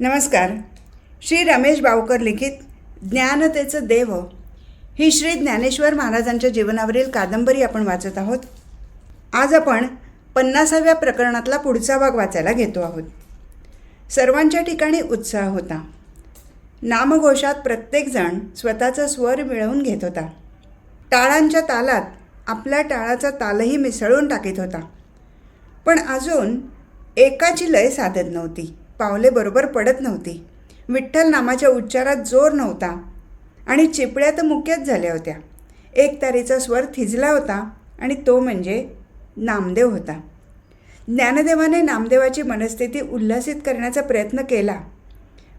नमस्कार. श्री रमेश बावकर लिखित ज्ञानतेचं देव. ही श्री ज्ञानेश्वर महाराजांच्या जीवनावरील कादंबरी आपण वाचत आहोत. आज आपण पन्नासाव्या प्रकरणातला पुढचा भाग वाचायला घेतो आहोत. सर्वांच्या ठिकाणी उत्साह होता. नामघोषात प्रत्येकजण स्वतःचा स्वर मिळवून घेत होता. टाळांच्या तालात आपल्या टाळाचा तालही मिसळून टाकीत होता. पण अजून एकाची लय साधत नव्हती. पावले बरोबर पडत नव्हती. विठ्ठल नामाच्या उच्चारात जोर नव्हता आणि चिपळ्या तर मुक्याच झाल्या होत्या. एक तारीचा स्वर थिजला होता आणि तो म्हणजे नामदेव होता. ज्ञानदेवाने नामदेवाची मनस्थिती उल्हासित करण्याचा प्रयत्न केला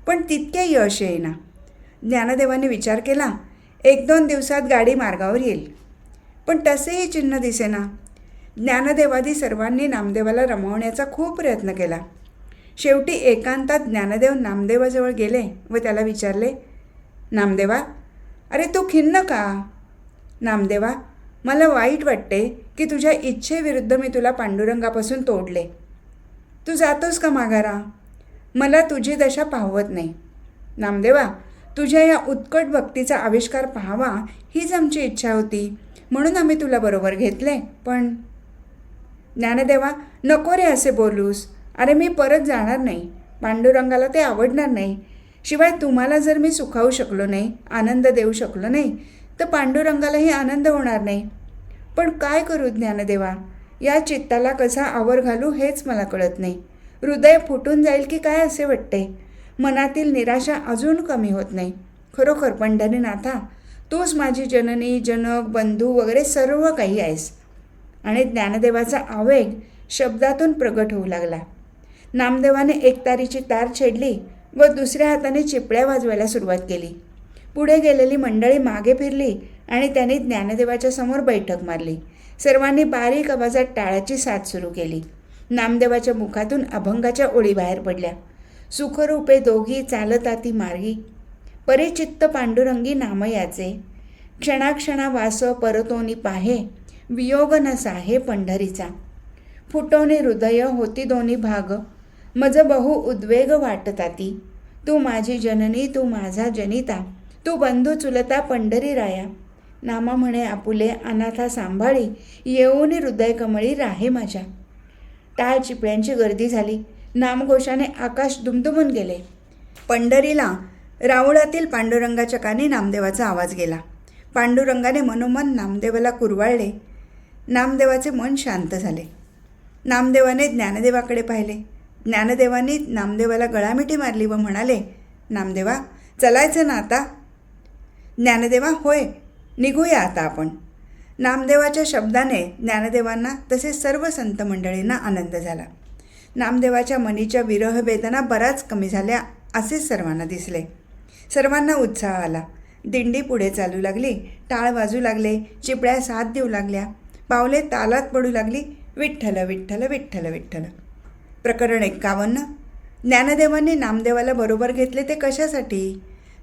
पण तितके यश येईना. ज्ञानदेवाने विचार केला एक दोन दिवसात गाडी मार्गावर येईल. पण तसेही चिन्ह दिसेना. ज्ञानदेवादी सर्वांनी नामदेवाला रमवण्याचा खूप प्रयत्न केला. शेवटी एकांतात ज्ञानदेव नामदेवाजवळ गेले व त्याला विचारले नामदेवा अरे तू खिन्न का? नामदेवा मला वाईट वाटते की तुझ्या इच्छेविरुद्ध मी तुला पांडुरंगापासून तोडले. तू जातोस का माघारा? मला तुझी दशा पाहवत नाही. नामदेवा तुझ्या या उत्कट भक्तीचा आविष्कार पाहावा हीच आमची इच्छा होती. म्हणून आम्ही तुला बरोबर घेतले पण ज्ञानदेवा नको रे असे बोलूस. अरे मी परत जाणार नाही. पांडुरंगाला ते आवडणार नाही. शिवाय तुम्हाला जर मी सुखावू शकलो नाही आनंद देऊ शकलो नाही तर पांडुरंगालाही आनंद होणार नाही. पण काय करू ज्ञानदेवा? या चित्ताला कसा आवर घालू हेच मला कळत नाही. हृदय फुटून जाईल की काय असे वाटते? मनातील निराशा अजून कमी होत नाही. खरोखर पंढरीनाथा तूच माझी जननी जनक बंधू वगैरे सर्व काही आहेस. आणि ज्ञानदेवाचा आवेग शब्दातून प्रगट होऊ लागला. नामदेवाने एक तारीची तार छेडली व दुसऱ्या हाताने चिपळ्या वाजवायला सुरुवात केली. पुढे गेलेली मंडळी मागे फिरली आणि त्यांनी ज्ञानदेवाच्या समोर बैठक मारली. सर्वांनी बारीक आवाजात टाळाची साथ सुरू केली. नामदेवाच्या मुखातून अभंगाच्या ओळी बाहेर पडल्या. सुखरूपे दोघी चालताती मार्गी. परिचित्त पांडुरंगी नाम याचे. क्षणाक्षणा वास परतोनी पाहे वियोग न साहे पंढरीचा. फुटोने हृदय होती दोन्ही भाग. मज बहु उद्वेग वाटताती तू माझी जननी तू माझा जनिता. तू बंधू चुलता पंढरी राया. नामा म्हणे आपुले अनाथा सांभाळी. येऊन हृदय कमळी राहे माझ्या. टाळ चिपळ्यांची गर्दी झाली. नामघोषाने आकाश दुमदुमून गेले. पंढरीला रावळातील पांडुरंगाच्या कानी नामदेवाचा आवाज गेला. पांडुरंगाने मनोमन नामदेवाला कुरवाळले. नामदेवाचे मन शांत झाले. नामदेवाने ज्ञानदेवाकडे पाहिले. ज्ञानदेवांनी नामदेवाला गळामिठी मारली व म्हणाले नामदेवा चलायचं ना आता. ज्ञानदेवा होय निघूया आता आपण. नामदेवाच्या शब्दाने ज्ञानदेवांना तसेच सर्व संत मंडळींना आनंद झाला. नामदेवाच्या मनीच्या विरहवेदना बराच कमी झाल्या असेच सर्वांना दिसले. सर्वांना उत्साह आला. दिंडी पुढे चालू लागली टाळ वाजू लागले चिपळ्या साथ देऊ लागल्या. पावले तालात पडू लागली विठ्ठल विठ्ठल विठ्ठल विठ्ठल. प्रकरण एक्कावन्न. ज्ञानदेवाने नामदेवाला बरोबर घेतले ते कशासाठी?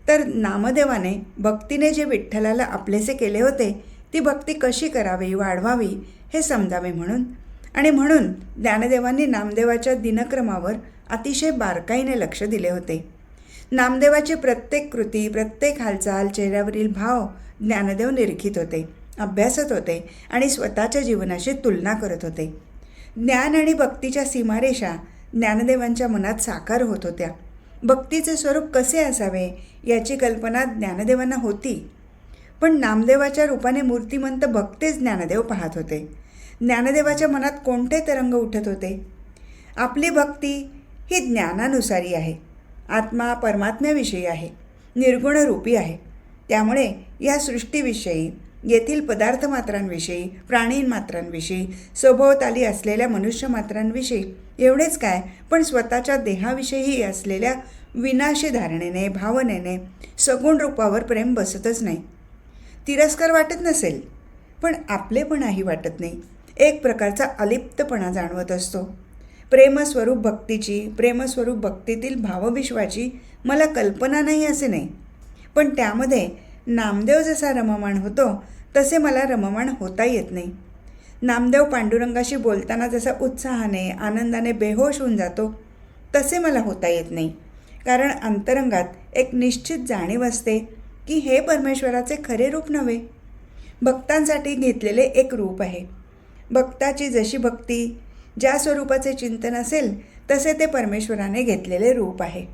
तर नामदेवाने भक्तीने जे विठ्ठलाला आपलेसे केले होते ती भक्ती कशी करावी वाढवावी हे समजावे म्हणून. आणि म्हणून ज्ञानदेवांनी नामदेवाच्या दिनक्रमावर अतिशय बारकाईने लक्ष दिले होते. नामदेवाची प्रत्येक कृती प्रत्येक हालचाल चेहऱ्यावरील भाव ज्ञानदेव निरखित होते अभ्यासत होते आणि स्वतःच्या जीवनाशी तुलना करत होते. ज्ञान आणि भक्तीच्या सीमारेषा ज्ञानदेवांच्या मनात साकार होत होत्या. भक्तीचे स्वरूप कसे असावे याची कल्पना ज्ञानदेवांना होती. पण नामदेवाच्या रूपाने मूर्तिमंत भक्तेच ज्ञानदेव पाहत होते. ज्ञानदेवाच्या मनात कोणते तरंग उठत होते? आपली भक्ती ही ज्ञानानुसारी आहे. आत्मा परमात्म्याविषयी आहे. निर्गुण रूपी आहे. त्यामुळे या सृष्टीविषयी येथील पदार्थ मात्रांविषयी प्राणी मात्रांविषयी सभोवताली असलेल्या मनुष्य मात्रांविषयी एवढेच काय पण स्वतःच्या देहाविषयीही असलेल्या विनाशी धारणेने भावनेने सगुण रूपावर प्रेम बसतच नाही. तिरस्कार वाटत नसेल पण आपलेपणाही वाटत नाही. एक प्रकारचा अलिप्तपणा जाणवत असतो. प्रेमस्वरूप भक्तीची प्रेमस्वरूप भक्तीतील भावविश्वाची मला कल्पना नाही असे नाही. पण त्यामध्ये नामदेव जसा रममाण होतो तसे मला रममाण होता येत नाही. नामदेव पांडुरंगाशी बोलताना जसा उत्साहाने आनंदाने बेहोश होऊन जातो तसे मला होता येत नाही. कारण अंतरंगात एक निश्चित जाणीव असते की हे परमेश्वराचे खरे रूप नव्हे. भक्तांसाठी घेतलेले एक रूप आहे. भक्ताची जशी भक्ती ज्या स्वरूपाचे चिंतन असेल तसे ते परमेश्वराने घेतलेले रूप आहे.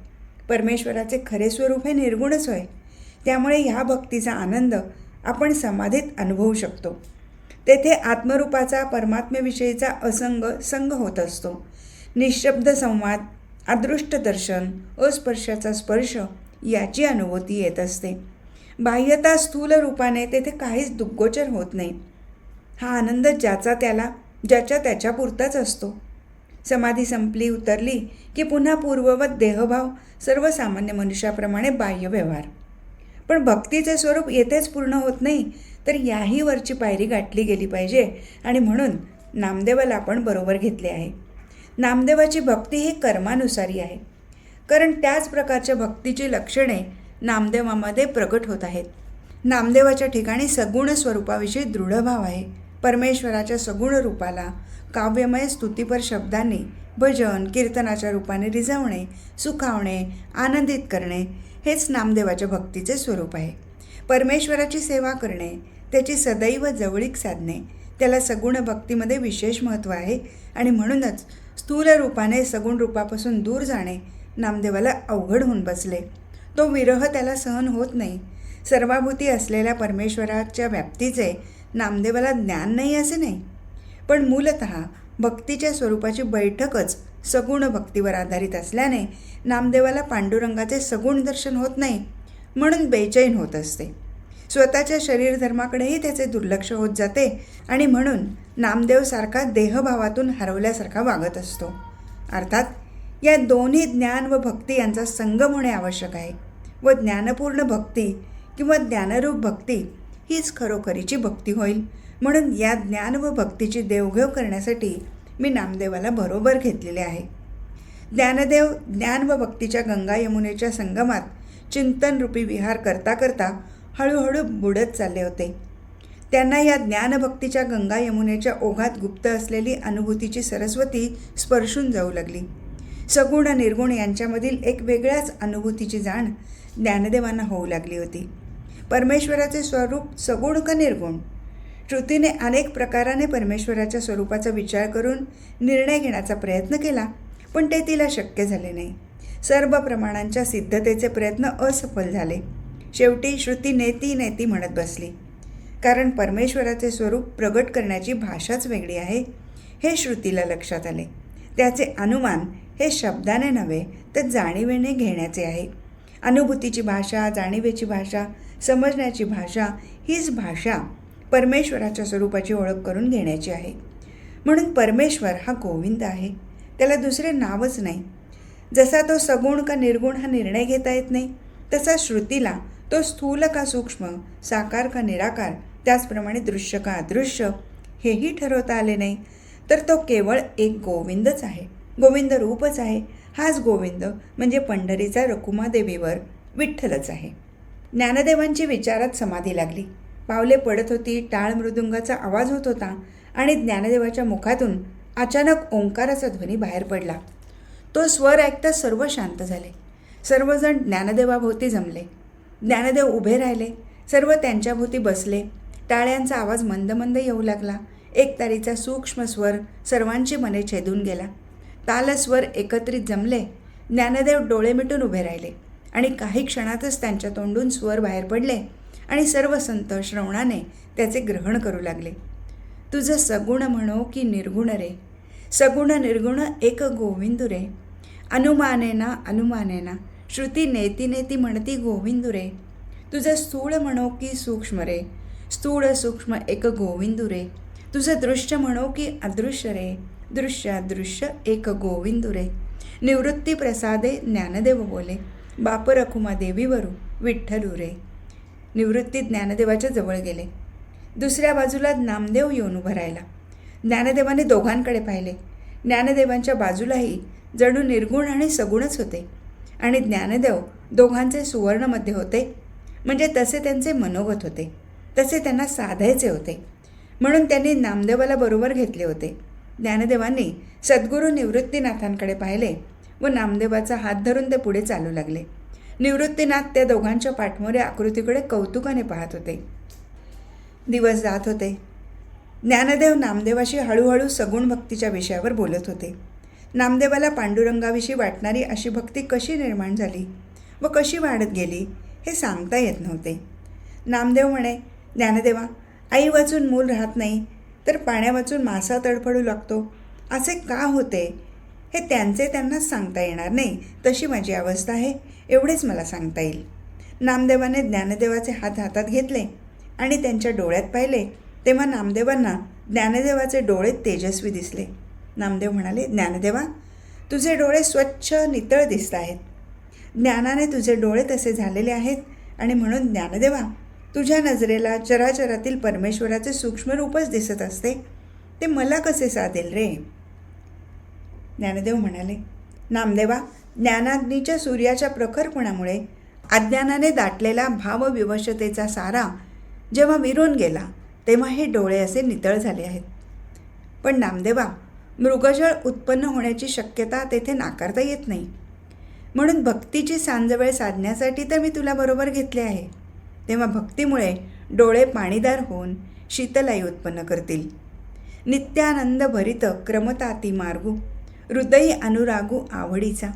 परमेश्वराचे खरे स्वरूप हे निर्गुणच होय. त्यामुळे ह्या भक्तीचा आनंद आपण समाधीत अनुभवू शकतो. तेथे आत्मरूपाचा परमात्म्याविषयीचा असंग संग होत असतो. निशब्द संवाद अदृष्ट दर्शन अस्पर्शाचा स्पर्श याची अनुभूती येत असते. बाह्यता स्थूल रूपाने तेथे काहीच दुग्गोचर होत नाही. हा आनंद ज्याचा त्याला ज्याच्या त्याच्यापुरताच असतो. समाधी संपली उतरली की पुन्हा पूर्ववत देहभाव सर्वसामान्य मनुष्याप्रमाणे बाह्य व्यवहार. पण भक्तीचे स्वरूप येथेच पूर्ण होत नाही तर याही वरची पायरी गाठली गेली पाहिजे. आणि म्हणून नामदेवाला आपण बरोबर घेतले आहे. नामदेवाची भक्ती ही कर्मानुसारी आहे. कारण त्याच प्रकारच्या भक्तीची लक्षणे नामदेवामध्ये प्रकट होत आहेत. नामदेवाच्या ठिकाणी सगुण स्वरूपाविषयी दृढभाव आहे. परमेश्वराच्या सगुण रूपाला काव्यमय स्तुतीपर शब्दांनी भजन कीर्तनाच्या रूपाने रिझवणे सुखावणे आनंदित करणे हेच नामदेवाच्या भक्तीचे स्वरूप आहे. परमेश्वराची सेवा करणे त्याची सदैव जवळीक साधणे त्याला सगुण भक्तीमध्ये विशेष महत्त्व आहे आणि म्हणूनच स्थूल रूपाने सगुण रूपापासून दूर जाणे नामदेवाला अवघड होऊन बसले. तो विरह त्याला सहन होत नाही. सर्वाभूती असलेल्या परमेश्वराच्या व्याप्तीचे नामदेवाला ज्ञान नाही असे नाही. पण मूलत भक्तीच्या स्वरूपाची बैठकच सगुण भक्तीवर आधारित असल्याने नामदेवाला पांडुरंगाचे सगुण दर्शन होत नाही म्हणून बेचैन होत असते. स्वतःच्या शरीरधर्माकडेही त्याचे दुर्लक्ष होत जाते आणि म्हणून नामदेवसारखा देहभावातून हरवल्यासारखा वागत असतो. अर्थात या दोन्ही ज्ञान व भक्ती यांचा संगम होणे आवश्यक आहे व ज्ञानपूर्ण भक्ती किंवा ज्ञानरूप भक्ती हीच खरोखरीची भक्ती होईल म्हणून या ज्ञान व भक्तीची देवघेव करण्यासाठी मी नामदेवाला बरोबर घेतलेले आहे. ज्ञानदेव ज्ञान व भक्तीच्या गंगा यमुनेच्या संगमात चिंतनरूपी विहार करता करता हळूहळू बुडत चालले होते. त्यांना या ज्ञानभक्तीच्या गंगा यमुनेच्या ओघात गुप्त असलेली अनुभूतीची सरस्वती स्पर्शून जाऊ लागली. सगुण निर्गुण यांच्यामधील एक वेगळ्याच अनुभूतीची जाण ज्ञानदेवांना होऊ लागली होती. परमेश्वराचे स्वरूप सगुण का निर्गुण? श्रुतीने अनेक प्रकाराने परमेश्वराच्या स्वरूपाचा विचार करून निर्णय घेण्याचा प्रयत्न केला पण ते तिला शक्य झाले नाही. सर्व प्रमाणांच्या सिद्धतेचे प्रयत्न असफल झाले. शेवटी श्रुती नेती नेती म्हणत बसली. कारण परमेश्वराचे स्वरूप प्रगट करण्याची भाषाच वेगळी आहे हे श्रुतीला लक्षात आले. त्याचे अनुमान हे शब्दाने नव्हे तर जाणीवेने घेण्याचे आहे. अनुभूतीची भाषा जाणीवेची भाषा समजण्याची भाषा हीच भाषा परमेश्वराच्या स्वरूपाची ओळख करून घेण्याची आहे. म्हणून परमेश्वर हा गोविंद आहे. त्याला दुसरे नावच नाही. जसा तो सगुण का निर्गुण हा निर्णय घेता येत नाही तसा श्रुतीला तो स्थूल का सूक्ष्म साकार का निराकार त्याचप्रमाणे दृश्य का अदृश्य हेही ठरवता आले नाही. तर तो केवळ एक गोविंदच आहे. गोविंद रूपच आहे. हाच गोविंद म्हणजे पंढरीचा रकुमादेवीवर विठ्ठलच आहे. ज्ञानदेवांची विचारात समाधी लागली. पावले पडत होती टाळ मृदुंगाचा आवाज होत होता आणि ज्ञानदेवाच्या मुखातून अचानक ओंकाराचा ध्वनी बाहेर पडला. तो स्वर ऐकता सर्व शांत झाले. सर्वजण ज्ञानदेवाभोवती जमले. ज्ञानदेव उभे राहिले. सर्व त्यांच्याभोवती बसले. टाळ्यांचा आवाज मंद मंद येऊ लागला. एक तारीचा सूक्ष्म स्वर सर्वांची मने छेदून गेला. तालस्वर एकत्रित जमले. ज्ञानदेव डोळे मिटून उभे राहिले आणि काही क्षणातच त्यांच्या तोंडून स्वर बाहेर पडले. आणि सर्व संत श्रवणाने त्याचे ग्रहण करू लागले. तुझं सगुण म्हणो की निर्गुण रे. सगुण निर्गुण एक गोविंदू रे. अनुमानेना अनुमानेना श्रुती नेती नेती म्हणती गोविंदू रे. तुझं स्थूळ म्हणो की सूक्ष्म रे. स्थूळ सूक्ष्म एक गोविंदू रे. तुझं दृश्य म्हणो की अदृश्य रे. दृश्य अदृश्य एक गोविंदू रे. निवृत्ती प्रसादे ज्ञानदेव बोले. बाप रखुमा देवीवरू विठ्ठलू रे. निवृत्ती ज्ञानदेवाच्या जवळ गेले. दुसऱ्या बाजूला नामदेव येऊन उभं राहिला. ज्ञानदेवाने दोघांकडे पाहिले. ज्ञानदेवांच्या बाजूलाही जणू निर्गुण आणि सगुणच होते. आणि ज्ञानदेव दोघांचे सुवर्णमध्ये होते. म्हणजे तसे त्यांचे मनोगत होते. तसे त्यांना साधायचे होते. म्हणून त्यांनी नामदेवाला बरोबर घेतले होते. ज्ञानदेवांनी सद्गुरू निवृत्तीनाथांकडे पाहिले व नामदेवाचा हात धरून ते पुढे चालू लागले. निवृत्तीनाथ त्या दोघांच्या पाठमोऱ्या आकृतीकडे कौतुकाने पाहत होते. दिवस जात होते. ज्ञानदेव नामदेवाशी हळूहळू सगुण भक्तीच्या विषयावर बोलत होते. नामदेवाला पांडुरंगाविषयी वाटणारी अशी भक्ती कशी निर्माण झाली व कशी वाढत गेली हे सांगता येत नव्हते. नामदेव म्हणे ज्ञानदेवा आई वाचून मूल राहत नाही तर पाण्या वाचून मासा तडफडू लागतो. असे का होते हे त्यांचे त्यांनाच सांगता येणार नाही. तशी माझी अवस्था आहे. एवढेच मला सांगता येईल. नामदेवाने ज्ञानदेवाचे हात हातात घेतले आणि त्यांच्या डोळ्यात पाहिले. तेव्हा नामदेवांना ज्ञानदेवाचे डोळे तेजस्वी दिसले. नामदेव म्हणाले ज्ञानदेवा तुझे डोळे स्वच्छ नितळ दिसत आहेत. ज्ञानाने तुझे डोळे तसे झालेले आहेत आणि म्हणून ज्ञानदेवा तुझ्या नजरेला चराचरातील परमेश्वराचे सूक्ष्म रूपच दिसत असते. ते मला कसे साधेल रे? ज्ञानदेव म्हणाले नामदेवा ज्ञानाग्नीच्या सूर्याच्या प्रखरपणामुळे अज्ञानाने दाटलेला भावविवशतेचा सारा जेव्हा विरून गेला तेव्हा हे डोळे असे नितळ झाले आहेत. पण नामदेवा मृगजळ उत्पन्न होण्याची शक्यता तेथे नाकारता येत नाही. म्हणून भक्तीची सांजवेळ साधण्यासाठी तर मी तुला बरोबर घेतले आहे. तेव्हा भक्तीमुळे डोळे पाणीदार होऊन शीतलाई उत्पन्न करतील. नित्यानंद भरित क्रमताती मार्गू हृदयी अनुरागू आवडीचा.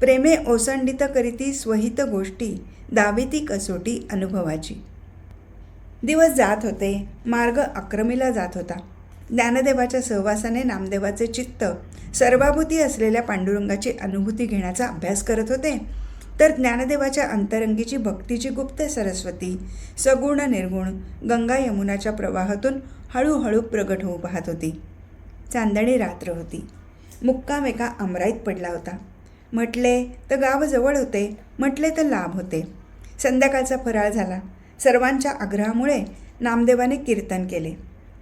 प्रेमे ओसंडित करीती स्वहित गोष्टी दाविती कसोटी अनुभवाची. दिवस जात होते मार्ग अक्रमीला जात होता. ज्ञानदेवाच्या सहवासाने नामदेवाचे चित्त सर्वाभूती असलेल्या पांडुरंगाची अनुभूती घेण्याचा अभ्यास करत होते तर ज्ञानदेवाच्या अंतरंगीची भक्तीची गुप्त सरस्वती सगुण निर्गुण गंगा यमुनाच्या प्रवाहातून हळूहळू प्रगट होऊ पाहत होती. चांदणी रात्र होती. मुक्काम एका अमराईत पडला होता. म्हटले तर गाव जवळ होते. म्हटले तर लाभ होते. संध्याकाळचा फराळ झाला. सर्वांच्या आग्रहामुळे नामदेवाने कीर्तन केले.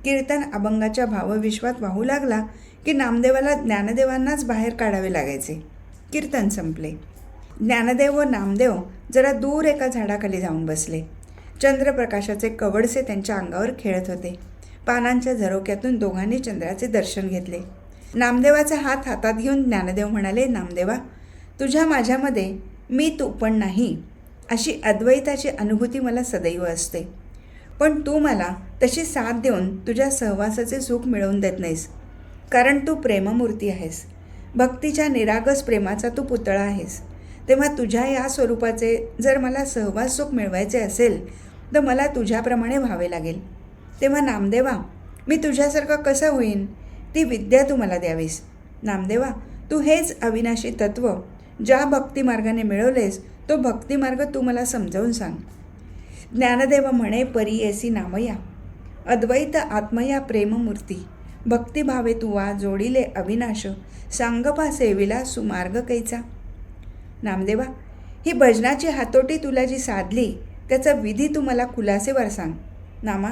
कीर्तन अभंगाच्या भावविश्वात वाहू लागला की नामदेवाला ज्ञानदेवांनाच बाहेर काढावे लागायचे. कीर्तन संपले. ज्ञानदेव व नामदेव जरा दूर एका झाडाखाली जाऊन बसले. चंद्रप्रकाशाचे कवडसे त्यांच्या अंगावर खेळत होते. पानांच्या झरोक्यातून दोघांनी चंद्राचे दर्शन घेतले. नामदेवाचा हात हातात घेऊन ज्ञानदेव म्हणाले नामदेवा तुझ्या माझ्यामध्ये मी तू पण नाही. अशी अद्वैताची अनुभूती मला सदैव असते. पण तू मला तशी साथ देऊन तुझ्या सहवासाचे सुख मिळवून देत नाहीस कारण तू प्रेममूर्ती आहेस. भक्तीच्या निरागस प्रेमाचा तू पुतळा आहेस. तेव्हा तुझ्या या स्वरूपाचे जर मला सहवास सुख मिळवायचे असेल तर मला तुझ्याप्रमाणे व्हावे लागेल. तेव्हा नामदेवा मी तुझ्यासारखा कसा होईन? ती विद्या तू मला द्यावीस. नामदेवा तू हेच अविनाशी तत्व ज्या भक्तिमार्गाने मिळवलेस तो भक्तिमार्ग तू मला समजावून सांग. ज्ञानदेव म्हणे परियेसी नामया. अद्वैत आत्मया प्रेममूर्ती भक्तिभावे तुवा जोडिले अविनाश. सांगपा सेविला सुमार्ग कैचा. नामदेवा ही भजनाची हातोटी तुला जी साधली त्याचा विधी तू मला खुलासेवर सांग. नामा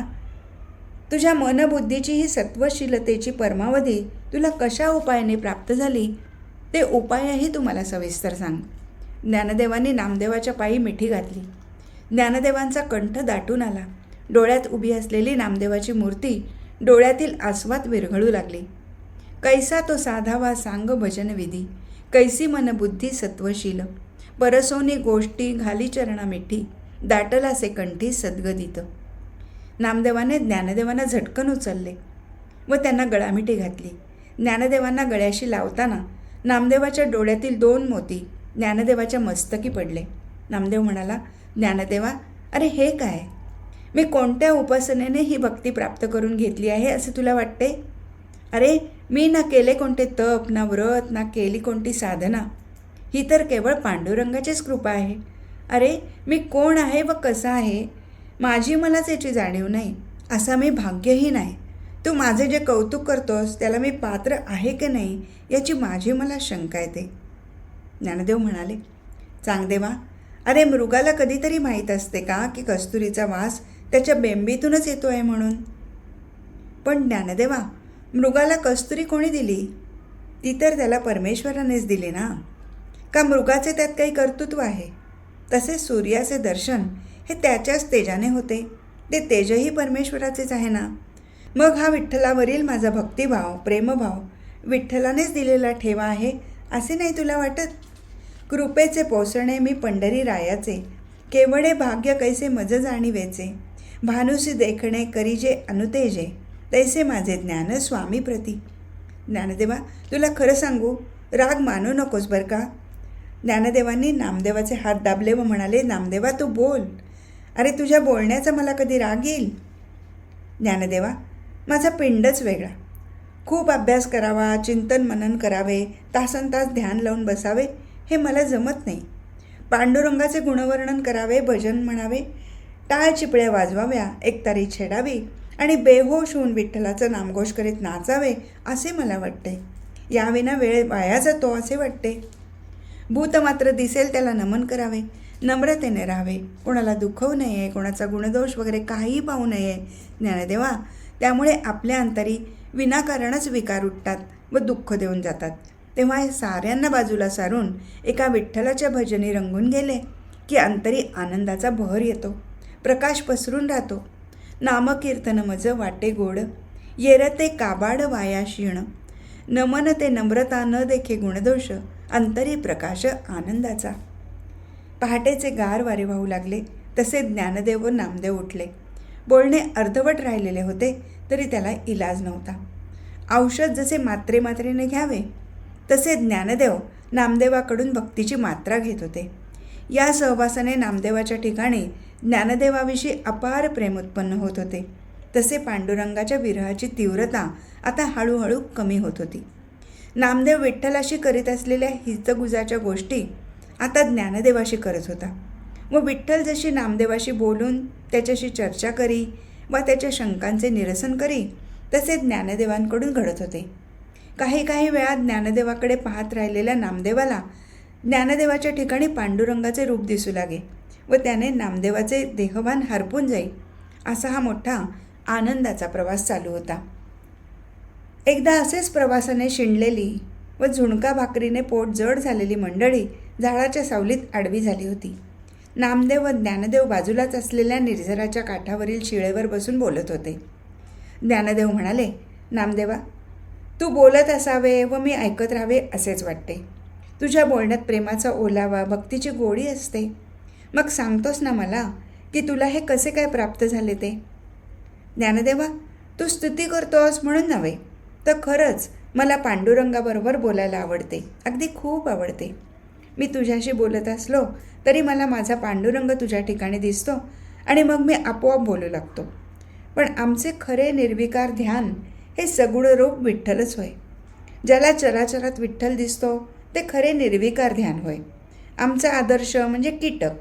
तुझ्या मनबुद्धीची ही सत्वशीलतेची परमावधी तुला कशा उपायाने प्राप्त झाली ते उपायही तुम्हाला सविस्तर सांग. ज्ञानदेवांनी नामदेवाच्या पायी मिठी घातली. ज्ञानदेवांचा कंठ दाटून आला. डोळ्यात उभी असलेली नामदेवाची मूर्ती डोळ्यातील आस्वाद विरघळू लागली. कैसा तो साधावा सांग भजन विधी कैसी मनबुद्धी सत्वशील. परसोनी गोष्टी घाली चरणा मिठी दाटलासे कंठी सद्गदित. नामदेवाने ज्ञानदेवांना झटकन उचलले व त्यांना गळामिठी घातली. ज्ञानदेवांना गळ्याशी लावताना नामदेवाच्या डोळ्यातील दोन मोती ज्ञानदेवाच्या मस्तकी पडले. नामदेव म्हणाला ज्ञानदेवा अरे हे काय? मी कोणत्या उपासनेने ही भक्ती प्राप्त करून घेतली आहे असे तुला वाटते? अरे मी ना केले कोणते तप ना व्रत ना केली कोणती साधना. ही तर केवळ पांडुरंगाचीच कृपा आहे. अरे मी कोण आहे व कसा आहे? माझी मलाच याची जाणीव नाही असा मी भाग्यही नाही. तू माझे जे कौतुक करतोस त्याला मी पात्र आहे की नाही याची माझी मला शंका येते. ज्ञानदेव म्हणाले चांगदेवा अरे मृगाला कधीतरी माहीत असते का की कस्तुरीचा वास त्याच्या बेंबीतूनच येतो आहे म्हणून? पण ज्ञानदेवा मृगाला कस्तुरी कोणी दिली? ती तर त्याला परमेश्वरानेच दिली ना? का मृगाचे त्यात काही कर्तृत्व आहे? तसेच सूर्याचे दर्शन हे त्याच्याच तेजाने होते. ते तेजही परमेश्वराचेच आहे ना? मग हा विठ्ठलावरील माझा भक्तिभाव प्रेमभाव विठ्ठलानेच दिलेला ठेवा आहे असे नाही तुला वाटत? कृपेचे पोसणे मी पंढरी रायाचे केवळे भाग्य कैसे मज जाणीवेचे? भानुसी देखणे करीजे अनुतेजे तैसे माझे ज्ञान स्वामी प्रती. ज्ञानदेवा तुला खरं सांगू राग मानू नकोस बरं का? ज्ञानदेवांनी नामदेवाचे हात दाबले व म्हणाले नामदेवा तू बोल. अरे तुझ्या बोलण्याचा मला कधी राग येईल? ज्ञानदेवा माझा पिंडच वेगळा. खूप अभ्यास करावा चिंतन मनन करावे तासन तास ध्यान लावून बसावे हे मला जमत नाही. पांडुरंगाचे गुणवर्णन करावे भजन म्हणावे टाळ चिपळ्या वाजवाव्या एकतारी छेडावी आणि बेहोश होऊन विठ्ठलाचं नामघोष करीत नाचावे असे मला वाटते. याविना वेळ वाया जातो असे वाटते. भूत मात्र दिसेल त्याला नमन करावे नम्रतेने राहावे कोणाला दुखवू नये कोणाचा गुणदोष वगैरे काहीही पाहू नये ज्ञानदेवा त्यामुळे आपल्या अंतरी विनाकारणच विकार उठतात व दुःख देऊन जातात. तेव्हा हे साऱ्यांना बाजूला सारून एका विठ्ठलाच्या भजनी रंगून गेले की अंतरी आनंदाचा बहर येतो. प्रकाश पसरून राहतो. नामकीर्तन मज वाटे गोड. येरते काबाड वाया शिण. नमन ते नम्रता न देखे गुणदोष. अंतरी प्रकाश आनंदाचा. पहाटेचे गार वारे वाहू लागले तसे ज्ञानदेव व नामदेव उठले. बोलणे अर्धवट राहिलेले होते तरी त्याला इलाज नव्हता. औषध जसे मात्रे मात्रेने घ्यावे तसे ज्ञानदेव नामदेवाकडून भक्तीची मात्रा घेत होते. या सहवासाने नामदेवाच्या ठिकाणी ज्ञानदेवाविषयी अपार प्रेम उत्पन्न होत होते. तसे पांडुरंगाच्या विरहाची तीव्रता आता हळूहळू कमी होत होती. नामदेव विठ्ठलाशी करीत असलेल्या हितगुजाच्या गोष्टी आता ज्ञानदेवाशी करत होता. व विठ्ठल जशी नामदेवाशी बोलून त्याच्याशी चर्चा करी व त्याच्या शंकांचे निरसन करी तसे ज्ञानदेवांकडून घडत होते. काही काही वेळा ज्ञानदेवाकडे पाहत राहिलेल्या नामदेवाला ज्ञानदेवाच्या ठिकाणी पांडुरंगाचे रूप दिसू लागे व त्याने नामदेवाचे देहभान हरपून जाई असा हा मोठा आनंदाचा प्रवास चालू होता. एकदा असेच प्रवासाने शिणलेली व झुणका भाकरीने पोट जड झालेली मंडळी झाडाच्या सावलीत आडवी झाली होती. नामदेव व ज्ञानदेव बाजूलाच असलेल्या निर्झराच्या काठावरील शिळेवर बसून बोलत होते. ज्ञानदेव म्हणाले नामदेवा तू बोलत असावे व मी ऐकत राहावे असेच वाटते. तुझ्या बोलण्यात प्रेमाचा ओलावा भक्तीची गोडी असते. मग सांगतोस ना मला की तुला हे कसे काय प्राप्त झाले ते? ज्ञानदेवा तू स्तुती करतोस म्हणून नव्हे तर खरंच मला पांडुरंगाबरोबर बोलायला आवडते. अगदी खूप आवडते. मी तुझ्याशी बोलत असलो तरी मला माझा पांडुरंग तुझ्या ठिकाणी दिसतो आणि मग मी आपोआप बोलू लागतो. पण आमचे खरे निर्विकार ध्यान हे सगुण रूप विठ्ठलच होय. ज्याला चराचरात विठ्ठल दिसतो ते खरे निर्विकार ध्यान होय. आमचा आदर्श म्हणजे कीटक.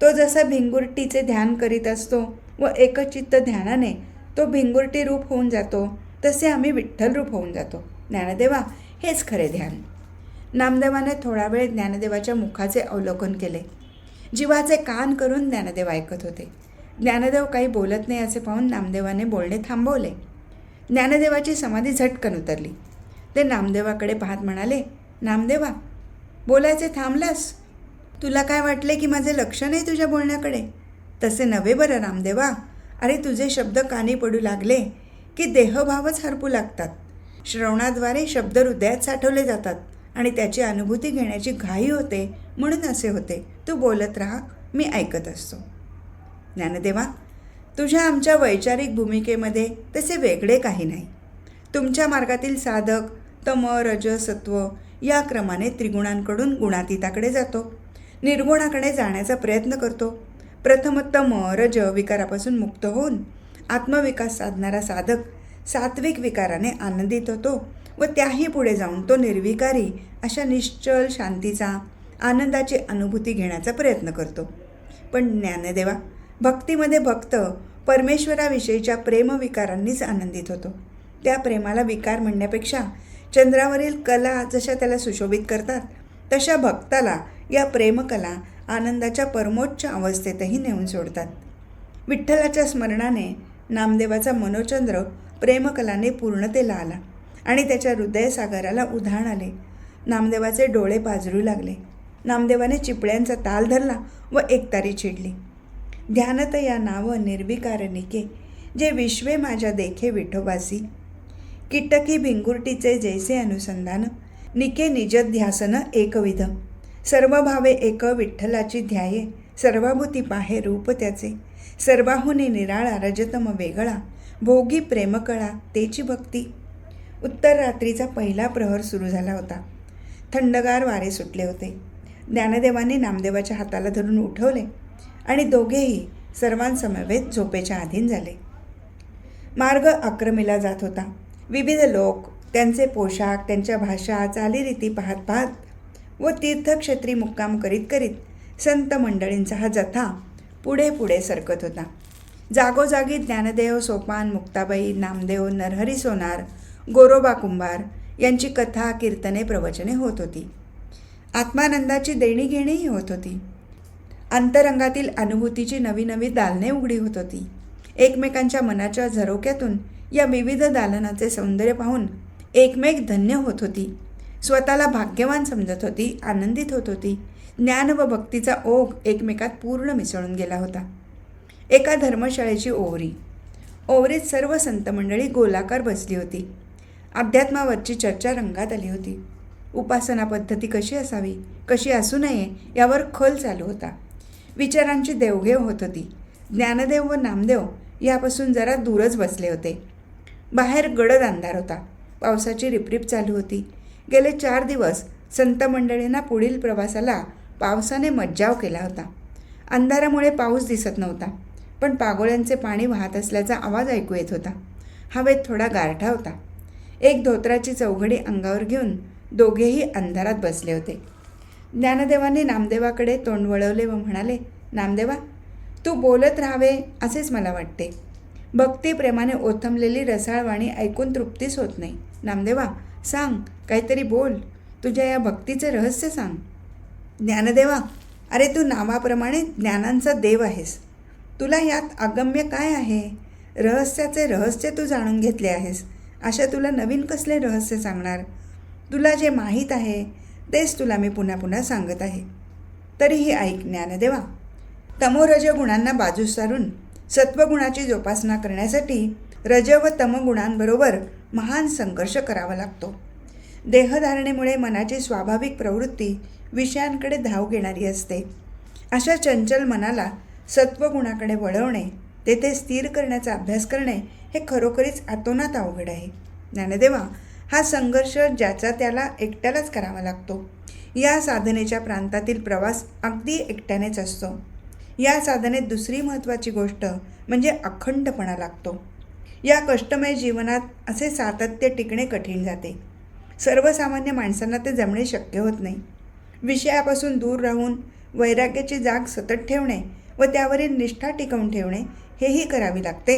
तो जसा भिंगुरटीचे ध्यान करीत असतो व एकचित्त ध्यानाने तो भिंगुरटी रूप होऊन जातो तसे आम्ही विठ्ठल रूप होऊन जातो. ज्ञानदेवा हेच खरे ध्यान. नामदेवाने थोडा वेळ ज्ञानदेवाच्या मुखाचे अवलोकन केले. जीवाचे कान करून ज्ञानदेव ऐकत होते. ज्ञानदेव काही बोलत नाही असे पाहून नामदेवाने बोलणे थांबवले. ज्ञानदेवाची समाधी झटकन उतरली. ते नामदेवाकडे पाहत म्हणाले नामदेवा बोलायचे थांबलास? तुला काय वाटले की माझे लक्ष नाही तुझ्या बोलण्याकडे? तसे नव्हे बरं रामदेवा अरे तुझे शब्द कानी पडू लागले की देहभावच हरपू लागतात. श्रवणाद्वारे शब्द हृदयात साठवले जातात. आणि त्याची अनुभूती घेण्याची घाई होते म्हणून असे होते. तू बोलत राहा मी ऐकत असतो. ज्ञानदेवा तुझ्या आमच्या वैचारिक भूमिकेमध्ये तसे वेगळे काही नाही. तुमच्या मार्गातील साधक तम रज सत्व या क्रमाने त्रिगुणांकडून गुणातीताकडे जातो. निर्गुणाकडे जाण्याचा प्रयत्न करतो. प्रथम तम रज विकारापासून मुक्त होऊन आत्मविकास साधणारा साधक सात्विक विकाराने आनंदित होतो. व त्याही पुढे जाऊन तो निर्विकारी अशा निश्चल शांतीचा आनंदाची अनुभूती घेण्याचा प्रयत्न करतो. पण ज्ञानदेवा भक्तीमध्ये भक्त परमेश्वराविषयीच्या प्रेमविकारांनीच आनंदित होतो. त्या प्रेमाला विकार म्हणण्यापेक्षा चंद्रावरील कला जशा त्याला सुशोभित करतात तशा भक्ताला या प्रेमकला आनंदाच्या परमोच्च अवस्थेतही नेऊन सोडतात. विठ्ठलाच्या स्मरणाने नामदेवाचा मनोचंद्र प्रेमकलाने पूर्णतेला आला. आणि त्याच्या हृदयसागराला उधाण आले. नामदेवाचे डोळे पाजरू लागले. नामदेवाने चिपळ्यांचा ताल धरला व एकतारी चिडली. ध्यानत या नाव निर्विकारनिके जे विश्वे माझ्या देखे विठोबासी. किटकी भिंगुरटीचे जैसे अनुसंधान निके निजध्यासन एकविध. सर्व भावे एक विठ्ठलाची ध्याये सर्वाभूती पाहे रूप त्याचे. सर्वाहुनी निराळा रजतम वेगळा भोगी प्रेमकळा तेची भक्ती. उत्तर रात्रीचा पहिला प्रहर सुरू झाला होता. थंडगार वारे सुटले होते. ज्ञानदेवाने नामदेवाच्या हाताला धरून उठवले आणि दोघेही सर्वांसमवेत झोपेच्या अधीन झाले. मार्ग आक्रमीला जात होता. विविध लोक त्यांचे पोशाख त्यांच्या भाषा चालीरीती पाहत पाहत व तीर्थक्षेत्री मुक्काम करीत करीत संत मंडळींचा हा जथा पुढे पुढे सरकत होता. जागोजागी ज्ञानदेव सोपान मुक्ताबाई नामदेव नरहरी सोनार गोरोबा कुंभार यांची कथा कीर्तने प्रवचने होत होती. आत्मानंदाची देणीघेणीही होत होती. अंतरंगातील अनुभूतीची नवी नवी दालने उघडी होत होती. एकमेकांच्या मनाच्या झरोक्यातून या विविध दालनाचे सौंदर्य पाहून एकमेक धन्य होत होती. स्वतःला भाग्यवान समजत होती आनंदित होत होती. ज्ञान व भक्तीचा ओघ एकमेकात पूर्ण मिसळून गेला होता. एका धर्मशाळेची ओवरी. ओवरीत सर्व संतमंडळी गोलाकार बसली होती. अध्यात्मावरची चर्चा रंगात आली होती. उपासना पद्धती कशी असावी कशी असू नये यावर खोल चालू होता. विचारांची देवघेव होत होती. ज्ञानदेव व नामदेव यापासून जरा दूरच बसले होते. बाहेर गडद अंधार होता. पावसाची रिपरिप चालू होती. गेले चार दिवस संत मंडळींना पुढील प्रवासाला पावसाने मज्जाव केला होता. अंधारामुळे पाऊस दिसत नव्हता पण पागोळ्यांचे पाणी वाहत असल्याचा आवाज ऐकू येत होता. हवेत थोडा गारठा होता. एक धोत्राची चौघडी अंगावर घेऊन दोघेही अंधारात बसले होते. ज्ञानदेवाने नामदेवाकडे तोंड वळवले व म्हणाले नामदेवा तू बोलत राहावे असेच मला वाटते. भक्तिप्रेमाने ओथंबलेली रसाळवाणी ऐकून तृप्तीच होत नाही. नामदेवा सांग काहीतरी बोल. तुझ्या या भक्तीचं रहस्य सांग. ज्ञानदेवा अरे तू नावाप्रमाणे ज्ञानांचा देव आहेस. तुला यात अगम्य काय आहे? रहस्याचे रहस्य तू जाणून घेतले आहेस. अशा तुला नवीन कसले रहस्य सांगणार? तुला जे माहीत आहे तेच तुला मी पुन्हा पुन्हा सांगत आहे. तरीही ऐक ज्ञानदेवा तमोरज गुणांना बाजूस सारून सत्वगुणाची जोपासना करण्यासाठी रज व तमगुणांबरोबर महान संघर्ष करावा लागतो. देहधारणेमुळे मनाची स्वाभाविक प्रवृत्ती विषयांकडे धाव घेणारी असते. अशा चंचल मनाला सत्वगुणाकडे वळवणे तेथे स्थिर करण्याचा अभ्यास करणे हे खरोखरीच आतोनात अवघड आहे. ज्ञानदेवा हा संघर्ष ज्याचा त्याला एकट्यालाच करावा लागतो. या साधनेच्या प्रांतातील प्रवास अगदी एकट्यानेच असतो. या साधनेत दुसरी महत्त्वाची गोष्ट म्हणजे अखंडपणा लागतो. या कष्टमय जीवनात असे सातत्य टिकणे कठीण जाते. सर्वसामान्य माणसांना ते जमणे शक्य होत नाही. विषयापासून दूर राहून वैराग्याची जाग सतत ठेवणे व त्यावरील निष्ठा टिकवून ठेवणे हेही करावी लागते.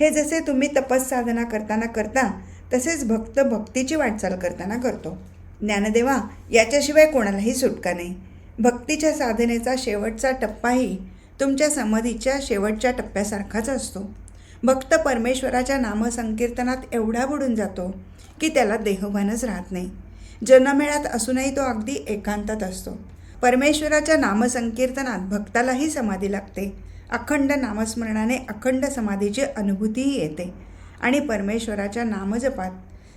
हे जसे तुम्ही तपस साधना करताना करता तसेच भक्त भक्तीची वाटचाल करताना करतो. ज्ञानदेवा याच्याशिवाय कोणालाही सुटका नाही. भक्तीच्या साधनेचा शेवटचा टप्पाही तुमच्या समाधीच्या शेवटच्या टप्प्यासारखाच असतो. भक्त परमेश्वराच्या नामसंकीर्तनात एवढा बुडून जातो की त्याला देहभानच राहत नाही. जनमेळ्यात असूनही तो अगदी एकांतात असतो. परमेश्वराच्या नामसंकीर्तनात भक्तालाही समाधी लागते. अखंड नामस्मरणाने अखंड समाधीची अनुभूतीही येते. आणि परमेश्वराच्या नामजपात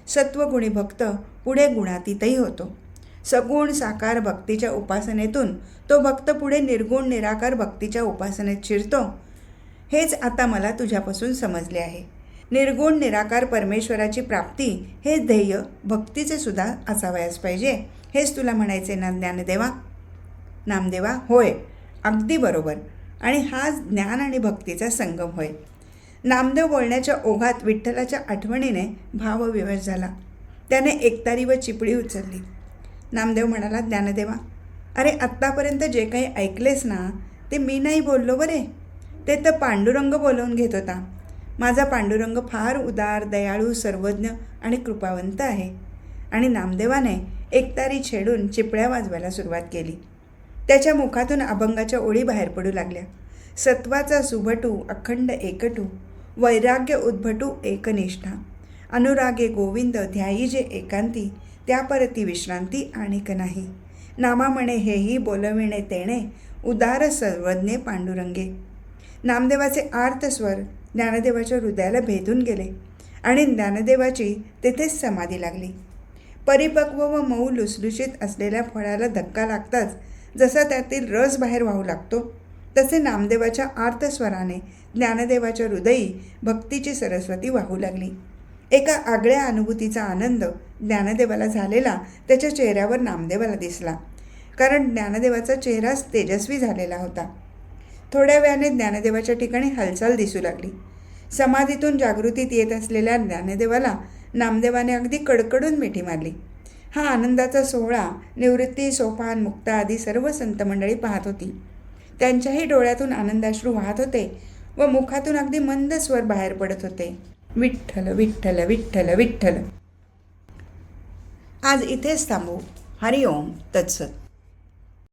सत्वगुणी भक्त पुढे गुणातीतही होतो. सगुण साकार भक्तीच्या उपासनेतून तो भक्त पुढे निर्गुण निराकार भक्तीच्या उपासनेत शिरतो हेच आता मला तुझ्यापासून समजले आहे. निर्गुण निराकार परमेश्वराची प्राप्ती हे ध्येय भक्तीचे सुद्धा असावयास पाहिजे हेच तुला म्हणायचे ना ज्ञानदेवा? नामदेवा होय अगदी बरोबर. आणि हा ज्ञान आणि भक्तीचा संगम होय. नामदेव बोलण्याच्या ओघात विठ्ठलाच्या आठवणीने भावविवश झाला. त्याने एकतारी व चिपळी उचलली. नामदेव म्हणाला ज्ञानदेवा अरे आत्तापर्यंत जे काही ऐकलेस ना ते मी नाही बोललो बरे. ते तर पांडुरंग बोलवून घेत होता. माझा पांडुरंग फार उदार दयाळू सर्वज्ञ आणि कृपावंत आहे. आणि नामदेवाने एकतारी छेडून चिपळ्या वाजवायला सुरुवात केली. त्याच्या मुखातून अभंगाच्या ओळी बाहेर पडू लागल्या. सत्वाचा सुभटू अखंड एकटू वैराग्य उद्भटू एकनिष्ठा. अनुरागे गोविंद ध्यायी जे एकांती त्या परती विश्रांती आणिक नाही. नामा म्हणे हेही बोलविणे तेणे उदार सर्वज्ञे पांडुरंगे. नामदेवाचे आर्त स्वर ज्ञानदेवाच्या हृदयाला भेदून गेले आणि ज्ञानदेवाची तेथेच समाधी लागली. परिपक्व व मऊ लुसलुशीत असलेल्या फळाला धक्का लागताच जसा त्यातील रस बाहेर वाहू लागतो तसे नामदेवाच्या आर्तस्वराने ज्ञानदेवाच्या हृदयी भक्तीची सरस्वती वाहू लागली. एका आगळ्या अनुभूतीचा आनंद ज्ञानदेवाला झालेला त्याच्या चेहऱ्यावर नामदेवाला दिसला. कारण ज्ञानदेवाचा चेहराच तेजस्वी झालेला होता. थोड्या वेळाने ज्ञानदेवाच्या ठिकाणी हालचाल दिसू लागली. समाधीतून जागृतीत येत असलेल्या ज्ञानदेवाला नामदेवाने अगदी कडकडून मिठी मारली. हा आनंदाचा सोहळा निवृत्ती सोपान मुक्ता आदी सर्व संत मंडळी पाहत होती. त्यांच्याही डोळ्यातून आनंदाश्रू वाहत होते व मुखातून अगदी मंद स्वर बाहेर पडत होते. विठ्ठल विठ्ठल विठ्ठल विठ्ठल. आज इथेच थांबू. हरिओम तत्सत.